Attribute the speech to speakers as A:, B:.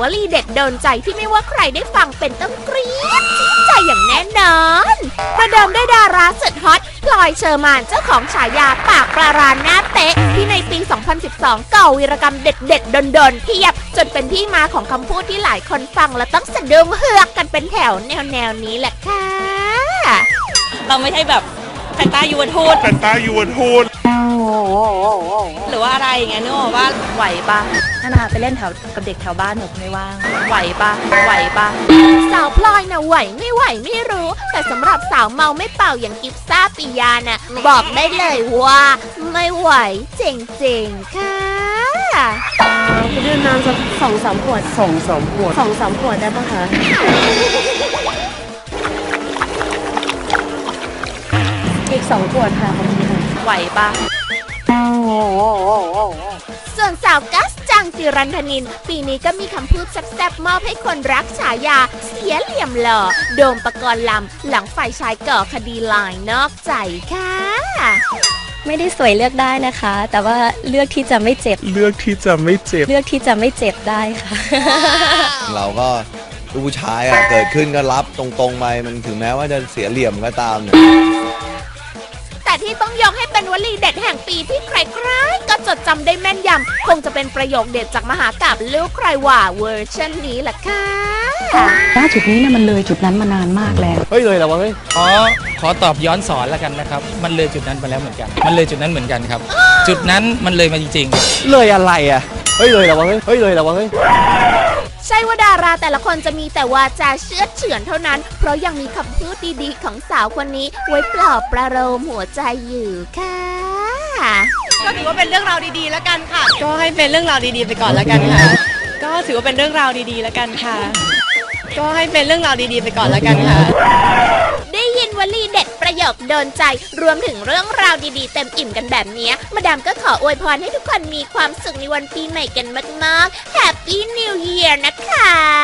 A: วลีเด็ดโดนใจที่ไม่ว่าใครได้ฟังเป็นต้องกรี๊ดจี๊ดใจอย่างแน่นอนประเดิมด้วยดาราสุดฮอตพลอยเชอร์มานเจ้าของฉายาปากปลาราหน้าเป๊ะที่ในปี 2012 เก่าวีรกรรมเด็ดๆดนๆเพียบ จนเป็นที่มาของคำพูดที่หลายคนฟังแล้วต้องสะดุ้งเฮือกกันเป็นแถวแนวๆนี้แหละค่ะ
B: เราไม่ใช่แบบแฟนตายูวทูต
C: แฟนตายูวทูต
B: หรือว่าอะไรอย่างเงี้ยนึกออกว่า
A: ไหวปะ
B: ถ้านาไปเล่นแถวกับเด็กแถวบ้านหนูไม่ว่าง
A: ไหวปะไหวปะสาวพลอยนะไหวไม่ไหวไม่รู้ แต่สำหรับสาวเมาไม่เป่าอย่างกิฟซ่าปิยาน่ะบอกได้เลยว่า ไม่ไหวเจ๋งๆค่ะ
D: คุณดื่มน้ำสักสองสามขวดสองสามขวดสองสามขวดได้ปะคะอีกสองขวดค่ะขอบคุณค่ะ
A: ไหวปะ ส่วนสาวกัสจังจิรันธนิน ปีนี้ก็มีคำพูดแซ่บๆมอบให้คนรักฉายา เสียเหลี่ยมหล่อ โดมปกรณ์ลำ หลังฝ่ายชายก่อคดีลายนอกใจค่ะ
D: ไม่ได้สวยเลือกได้นะคะ แต่ว่าเลือกที่จะไม่เจ็บ
C: เลือกที่จะไม่เจ็บ
D: เลือกที่จะไม่เจ็บได้ค่ะ
E: เราก็ลูกผู้ชายอะเกิดขึ้นก็รับตรงๆไปมันถึงแม้ว่าจะเสียเหลี่ยมก็ตามเนี่ย
A: ลีเด็ดแห่งปีที่ใครๆก็จดจำได้แม่นยำคงจะเป็นประโยคเด็ดจากมหากาบลูกใครว่าเวอร์ชันนี้แหละค่ะ
F: ณจุดนี้เนี่ยมันเลยจุดนั้นมานานมากแล้ว
E: เฮ้ยเลยแล้ววะเฮ้ย
G: ขอขอตอบย้อนสอนแล้วกันนะครับ มันเลยจุดนั้นไปแล้วเหมือนกัน มันเลยจุดนั้นเหมือนกันครับ จุดนั้นมันเลยมาจริงๆ
E: เลยอะไรอะเฮ้ยเลยแล้ววะเฮ้ยเฮ้ยเลยแล้ววะเฮ้ย
A: ใช่ว่าดาราแต่ละคนจะมีแต่วาจาเชื่อดเฉือนเท่านั้น เพราะยังมีคำพูดดีๆ ของสาวคนนี้ ไว้ปลอบประโลมหัวใจอยู่ค่ะ
B: ก็ถือว่าเป็นเรื่องราวดีๆแล้วกันค่ะ ก็ให้เป็นเรื่องราวดีๆไปก่อนแล้วกันค่ะ ก็ถือว่าเป็นเรื่องราวดีๆแล้วกันค่ะ ก็ให้เป็นเรื่องราวดีๆไปก่อนแล้วกันค่ะ
A: ได้ยินวลี เด็ดประโดนใจ รวมถึงเรื่องราวดีๆ เต็มอิ่มกันแบบนี้มาดามก็ขออวยพรให้ทุกคนมีความสุขในวันปีใหม่กันมากๆ Happy New Year นะคะ